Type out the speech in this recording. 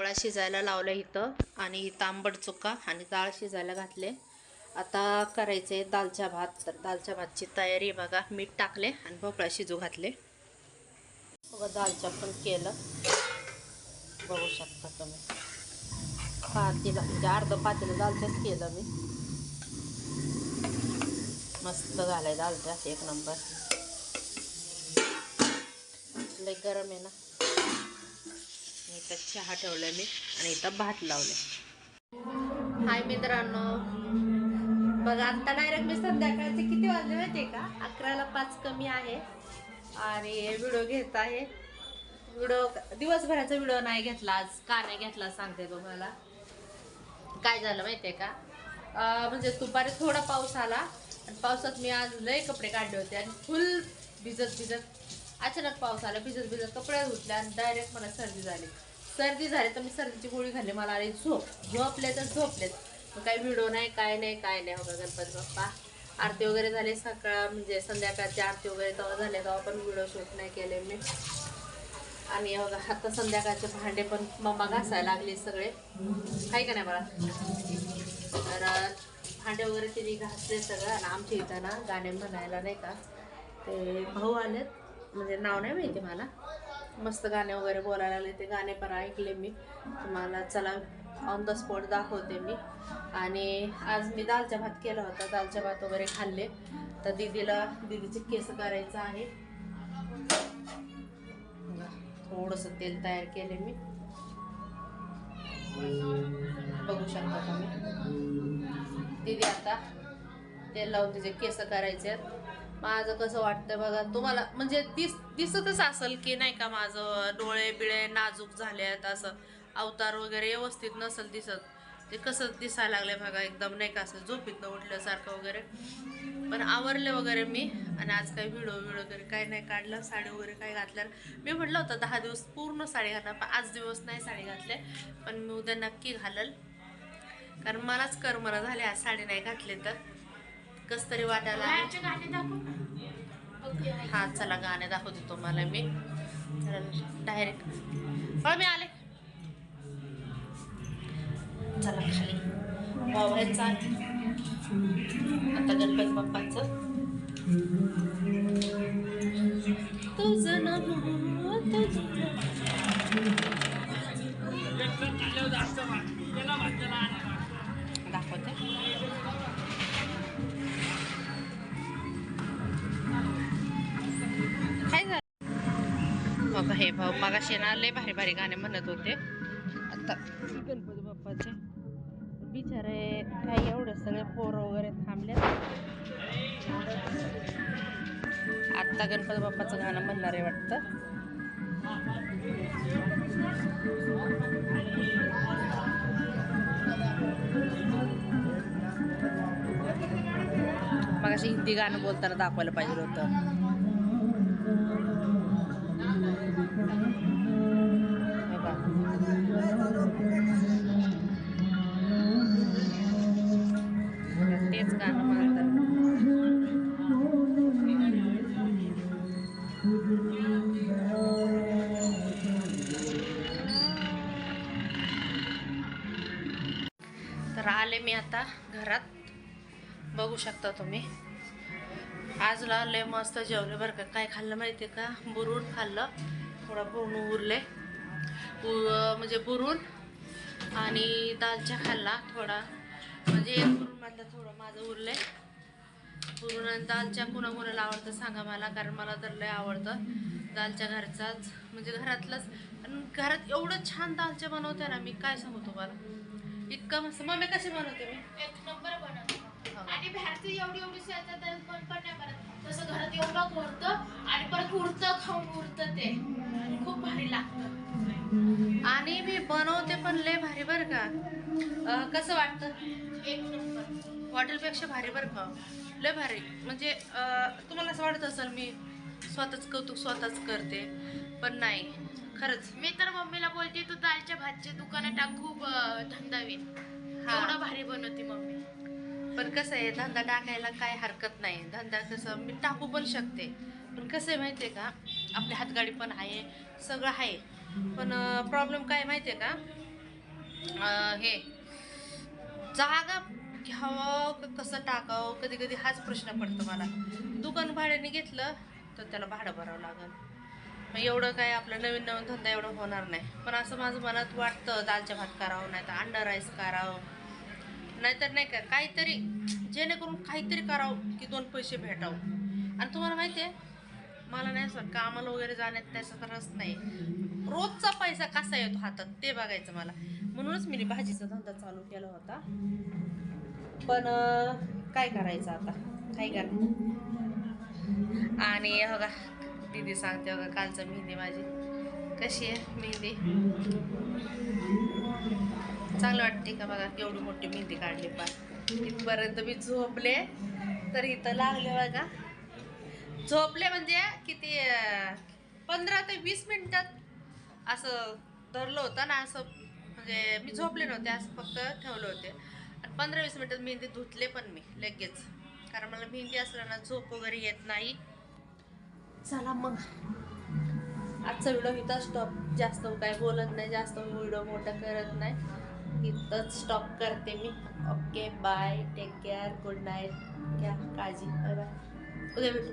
भोपळा शिजायला लावला इथं आणि इथं आंबट चुका आणि डाळ शिजायला घातले. आता करायचे दालच्या भात. तर दालच्या भातची तयारी बघा. मीठ टाकले आणि भोपळा शिजू घातले. बघा दालच्या पण केलं. बघू शकता तुम्ही. पातीला म्हणजे अर्ध पातीला दालच्याच केलं मी. मस्त झालंय दालच्या एक नंबर. लय गरम आहे ना. इथं चहा ठेवलाय मी आणि इथं भात लावले हाय मित्रांनो. बघा आता डायरेक्ट मी संध्याकाळचे किती वाजले माहिती का? अकराला पाच कमी आहे. आणि व्हिडिओ घेत आहे. व्हिडिओ दिवसभराचा व्हिडिओ नाही घेतला आज. का नाही घेतला सांगते तुम्हाला. काय झालं माहितीये का? म्हणजे दुपारी थोडा पाऊस आला. आणि पावसात मी आज लय कपडे काढले होते आणि फुल भिजत भिजत अचानक पाऊस आला भिजत भिजत कपडे धुतले आणि डायरेक्ट मला सर्दी झाली. सर्दी झाली तर मी सर्दीची गोळी खाल्ली मला आली झोप झोपले तर झोपलेत मग काही व्हिडिओ नाही काय नाही काय नाही हो बघा गणपती बाप्पा. आरती वगैरे झाली सकाळ म्हणजे संध्याकाळची आरती वगैरे तेव्हा झाले तेव्हा पण व्हिडिओ शूट नाही केले मी. आणि हो बघा आता संध्याकाळचे भांडे पण मम्मा घासायला लागले सगळे. आहे का नाही मला तर भांडे वगैरे तिने घासले सगळं. आणि आमच्या इथं ना गाणे म्हणायला नाही का ते भाऊ आलेत. म्हणजे नाव नाही माहिती मला. मस्त गाणे वगैरे बोलायला लागले. ते गाणे पण ऐकले मी. तुम्हाला चला ऑन द स्पॉट दाखवते मी. आणि आज मी दालचा भात केला होता. दालचा भात वगैरे खाल्ले. तर दीदीला दीदीचे केस करायचं आहे. थोडंसं तेल तयार केले मी. बघू शकता तुम्ही. दीदी आता तेल लावून तिचे केस करायचे आहेत. माझं कसं वाटतं बघा तुम्हाला म्हणजे दिस दिसतच असेल की नाही का माझं डोळे बिळे नाजूक झाले आहेत असं. अवतार वगैरे व्यवस्थित नसेल दिसत. ते कसं दिसायला लागले बघा एकदम नाही का असं झोपीतनं उठल्यासारखं वगैरे. पण आवरले वगैरे मी आणि आज काही व्हिडिओ व्हिडिओ वगैरे काही नाही काढलं साडी वगैरे काही घातल्यावर मी म्हटलं होतं दहा दिवस पूर्ण साडी घालणार पण आज दिवस नाही साडी घातले. पण मी उद्या नक्की घालल. कारण मलाच करमना झाले आज साडी नाही घातली तर. कस तरी वाटायला. हा चला गाणे दाखवते तुम्हाला मी. डायरेक्ट पण मी आले. चला खाली. वावरायचं आता गणपती बाप्पाचं. तुझं तुझं हे भाऊ मागाशी ना लय भारी भारी गाणे म्हणत होते. आता गणपती बाप्पाचे. बिचारे काय एवढं सगळे पोरं वगैरे थांबले आत्ता गणपती बाप्पाचं गाणं म्हणणार आहे वाटतं. मग हिंदी गाणं बोलताना दाखवायला पाहिजे होतं. मी आता घरात बघू शकता तुम्ही. आजला लय मस्त जेवले बरं का. काय खाल्लं माहिती आहे का? बुरून खाल्लं. थोडं बुरून उरले. उ- म्हणजे बुरून आणि दालच्या खाल्ला थोडा. म्हणजे एक बुरून मधला थोडं माझं उरले बुरून आणि दालच्या कुणाकुणाला आवडतं सांगा मला कारण मला तर लय आवडतं. दालच्या घरचाच म्हणजे घरातलंच. आणि घरात एवढं छान दालच्या बनवते ना मी काय सांगू तुम्हाला? इतकं मस्त. मम्मी कशी बनवते मी? एक नंबर बनवतो. आणि बाहेरचं एवढी एवढी शेतात पण पण नाही बनत तसं घरात एवढं उरतं आणि परत उरतं खाऊन उरतं ते. खूप भारी लागतं. आणि मी बनवते पण लय भारी बरं का. कसं वाटतं? एक नंबर. हॉटेलपेक्षा भारी बरं का. लय भारी. म्हणजे तुम्हाला असं वाटत असेल मी स्वतःच कौतुक स्वतःच करते. पण नाही खरंच. मी तर मम्मीला बोलते तू दालच्या भातचे दुकानं टाक खूप अं, धंदा होईल हा. एवढं भारी बनवते मम्मी. पण कसं आहे धंदा टाकायला काय हरकत नाही. धंदा कसं मी टाकू पण शकते. पण कसं आहे माहिती आहे का आपली हातगाडी पण आहे सगळं आहे. पण प्रॉब्लेम काय माहिती आहे का हे जागा घ्यावं कसं टाकावं कधी कधी हाच प्रश्न पडतो मला. दुकान भाड्याने घेतलं तर त्याला भाडं भरावं लागेल. मग एवढं काय आपलं नवीन नवीन धंदा एवढं होणार नाही. पण असं माझं मनात वाटतं दालच्या भात करावं नाही तर अंडा राईस करावं. नाहीतर नाही का काहीतरी जेणेकरून काहीतरी करावं की दोन पैसे भेटावं. आणि तुम्हाला माहिती आहे मला नाही असं कामाला वगैरे जाण्यात त्याचा रस नाही. रोजचा पैसा कसा येतो हातात ते बघायचं मला. म्हणूनच मी भाजीचा धंदा चालू केला होता. पण काय करायचं आता? काय करणार? आणि हे बघा दीदी सांगते बघा कालचं मेहंदी माझी. कशी आहे मेहंदी? चांगलं वाटते का बघा केवढी मोठी मेहंदी काढली पण. इथपर्यंत मी झोपले तर इथं लागले बघा. झोपले म्हणजे किती पंधरा ते वीस मिनिटात असं धरलं होतं ना असं म्हणजे मी झोपले नव्हते असं फक्त ठेवलं होते. आणि पंधरा वीस मिनिटात मेहंदी धुतले पण मी लगेच. कारण मला मेहंदी असलं झोप वगैरे येत नाही. चला मग. आजचा व्हिडिओ इथं स्टॉप जास्त काय बोलत नाही जास्त व्हिडिओ मोठा करत नाही. इथंच स्टॉप करते मी. Okay bye take care good night घ्या काळजी. बाय बाय उद्या भेटू.